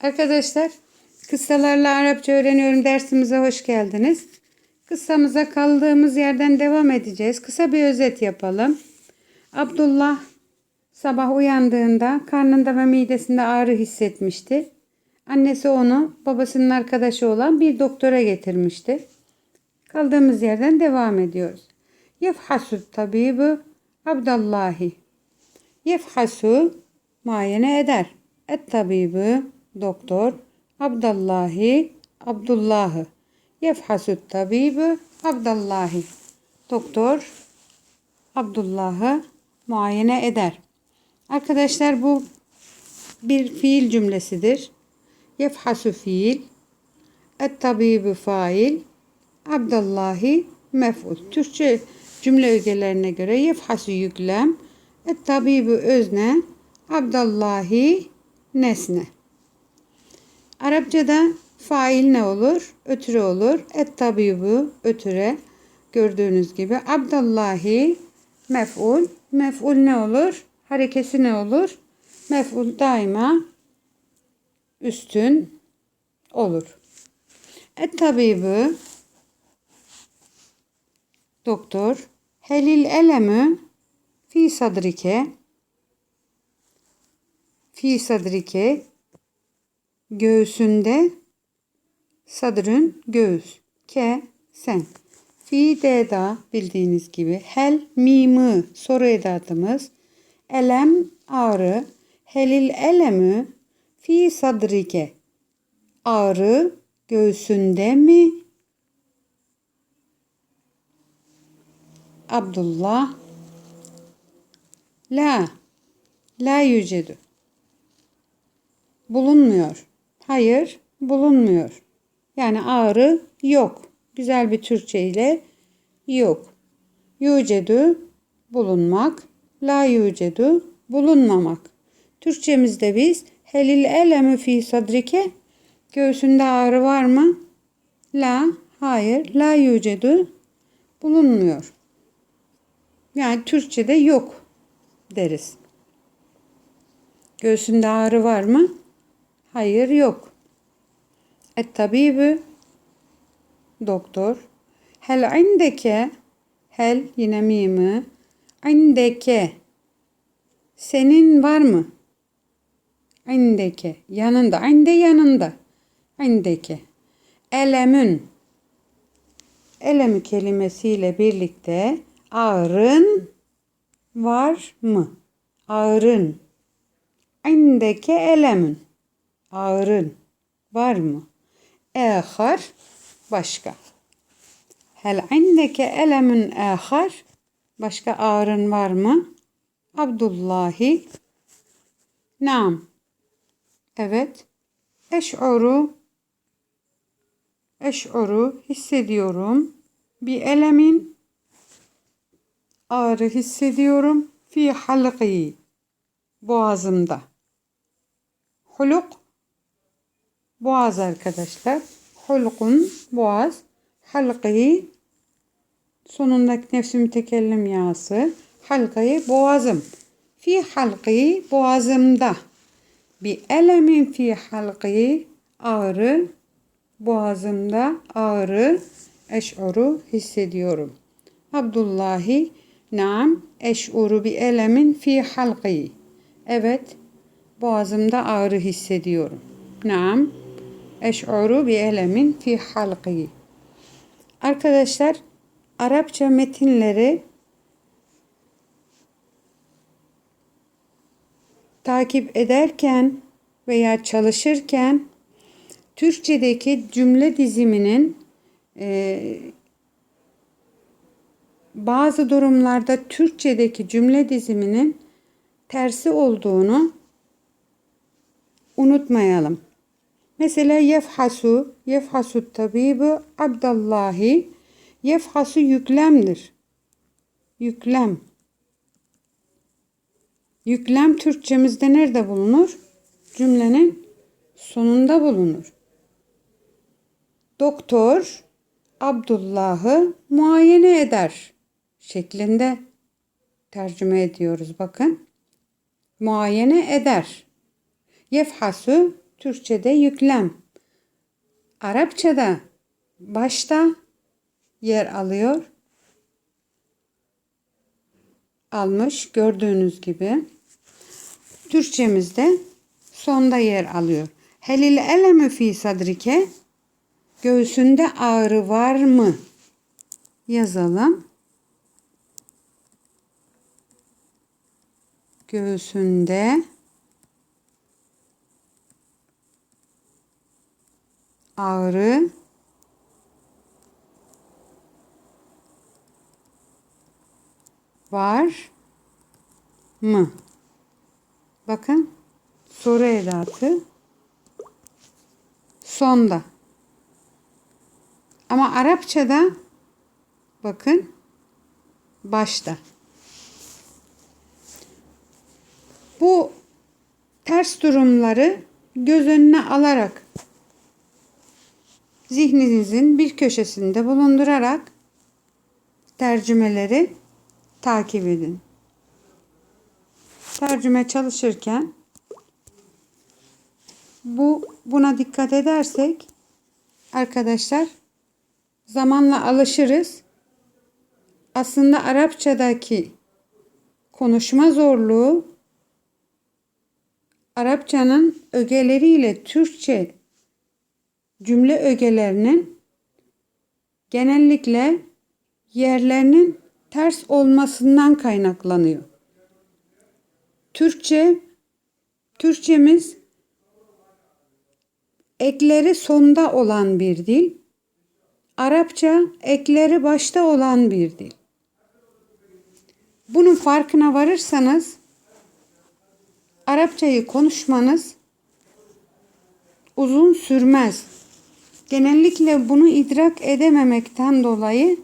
Arkadaşlar kıssalarla Arapça öğreniyorum dersimize hoş geldiniz. Kıssamıza kaldığımız yerden devam edeceğiz. Kısa bir özet yapalım. Abdullah sabah uyandığında karnında ve midesinde ağrı hissetmişti. Annesi onu babasının arkadaşı olan bir doktora getirmişti. Kaldığımız yerden devam ediyoruz. Yefhasu tabibu Abdallahi. Yefhasu muayene eder. Et tabibu doktor Abdallahi Abdullah'ı. Yefhasu tabibu Abdallahi. Doktor Abdullah'ı muayene eder. Arkadaşlar bu bir fiil cümlesidir. Yefhasu fiil. Et tabibu fail. Abdallahi mef'ul. Türkçe cümle ögelerine göre yefhasu yüklem. Et tabibu özne. Abdallahi nesne. Arapçada fail ne olur? Ötüre olur. Et tabibu ötüre. Gördüğünüz gibi Abdallahi mef'ul. Mef'ul ne olur? Harekesi ne olur? Mef'ul daima üstün olur. Et tabibu doktor helil elemü fi sadrike fi sadrike göğsünde. Sadrın göğüs. Ke sen. Fi deda bildiğiniz gibi. Hel mimi soru edatımız elem ağrı. Helil elemü fi sadrike ağrı göğsünde mi? Abdullah. La. La yücedu. Bulunmuyor. Hayır, bulunmuyor. Yani ağrı yok. Güzel bir Türkçe ile yok. Yücedu bulunmak. La yücedu bulunmamak. Türkçemizde biz helil elemi fi sadrike göğsünde ağrı var mı? La, hayır. La yücedu bulunmuyor. Yani Türkçe'de yok deriz. Göğsünde ağrı var mı? Hayır yok. Et tabibi doktor. Hel indeke hel yine mimi indeke senin var mı? İndeke yanında inde yanında indeke elemün elemi kelimesiyle birlikte ağrın var mı? Ağrın. İndeke elemün. Ağrın. Var mı? Ehar. Başka. Hel indeke elemün ehar. Başka ağrın var mı? Abdullahi. Nam. Evet. Eş'uru. Eş'uru. Hissediyorum. Bir elemin ağrı hissediyorum. Fi halqi. Boğazımda. Huluk. Boğaz arkadaşlar. Hulkun boğaz. Halqi. Sonundaki nefsi mütekellim yağısı. Halkayı boğazım. Fi halqi boğazımda. Bir elemin fi halqi ağrı. Boğazımda ağrı. Eş'uru hissediyorum. Abdullahi Naam eş'uru bi elemin fi halqi. Evet, boğazımda ağrı hissediyorum. Naam eş'uru bi elemin fi halqi. Arkadaşlar, Arapça metinleri takip ederken veya çalışırken Türkçedeki cümle diziminin e, bazı durumlarda Türkçedeki cümle diziminin tersi olduğunu unutmayalım. Mesela yefhasu, yefhasu tabibu abdallahi, yefhasu yüklemdir. Yüklem. Yüklem Türkçemizde nerede bulunur? Cümlenin sonunda bulunur. Doktor Abdullah'ı muayene eder şeklinde tercüme ediyoruz bakın. Muayene eder. Yefhasu Türkçe'de yüklem. Arapçada başta yer alıyor. Almış gördüğünüz gibi. Türkçemizde sonda yer alıyor. Helil elemi fi sadrike göğsünde ağrı var mı? Yazalım. Göğsünde ağrı var mı? Bakın soru edatı sonda. Ama Arapçada bakın başta. Bu ters durumları göz önüne alarak zihninizin bir köşesinde bulundurarak tercümeleri takip edin. Tercüme çalışırken bu buna dikkat edersek arkadaşlar zamanla alışırız. Aslında Arapçadaki konuşma zorluğu Arapçanın ögeleriyle Türkçe cümle ögelerinin genellikle yerlerinin ters olmasından kaynaklanıyor. Türkçe Türkçemiz ekleri sonda olan bir dil. Arapça ekleri başta olan bir dil. Bunun farkına varırsanız Arapçayı konuşmanız uzun sürmez. Genellikle bunu idrak edememekten dolayı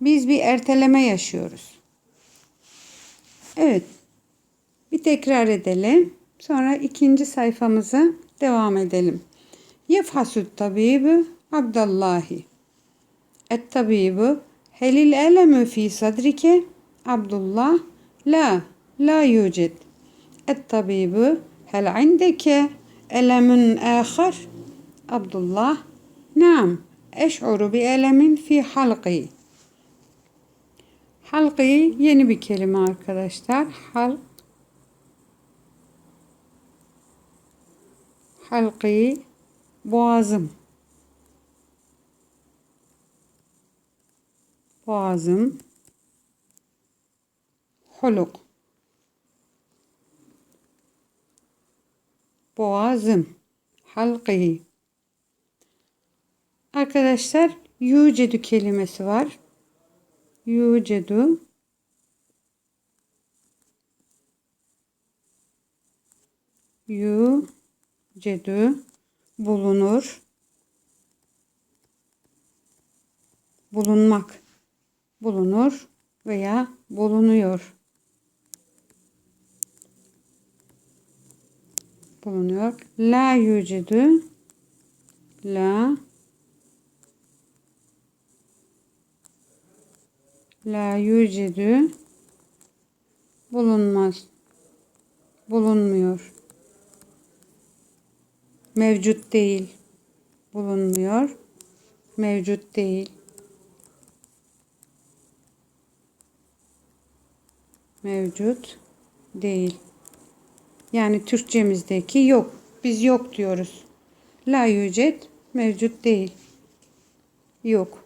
biz bir erteleme yaşıyoruz. Evet. Bir tekrar edelim. Sonra ikinci sayfamıza devam edelim. Yefhasut tabibu Abdallahi. Et tabibu helil elemu fi sadrike Abdullah la la yucid. Et tabibu hel indeke elemun ahar Abdullah Naam eş'uru bi elemin fi halqi. Halqi yeni bir kelime arkadaşlar. Halk halqi boğazım. Boğazım. Huluk. Boğazım. Halqi. Arkadaşlar yucedu kelimesi var. Yucedu Yucedu bulunur. Bulunmak. Bulunur veya bulunuyor. Bulunuyor. La yucedu La La yucedu bulunmaz. Bulunmuyor. Mevcut değil. Bulunmuyor. Mevcut değil. Mevcut değil. Yani Türkçemizdeki yok. Biz yok diyoruz. La yücet mevcut değil. Yok.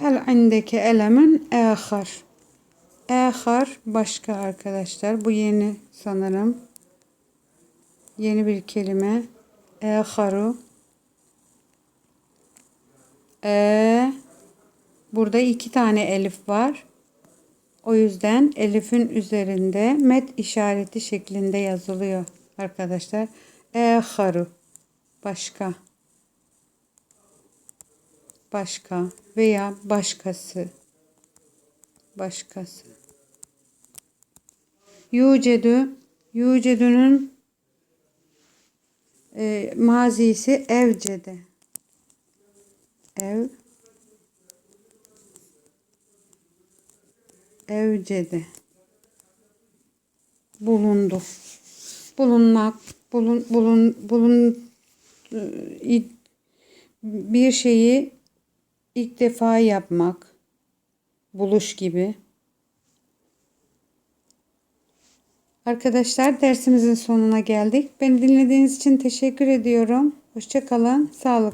Hel indeke elemin ahar. Ahar başka arkadaşlar. Bu yeni sanırım. Yeni bir kelime. Aharu. E Burada iki tane elif var. O yüzden elifin üzerinde met işareti şeklinde yazılıyor arkadaşlar. Aharu. Başka başka veya başkası. Başkası. Yucedu yucedunun e, mazisi evcede. Ev evcede. Bulundu. Bulunmak, bulun, bulun, bulun, e, bir şeyi ilk defa yapmak, buluş gibi. Arkadaşlar dersimizin sonuna geldik. Beni dinlediğiniz için teşekkür ediyorum. Hoşça kalın. Sağlık.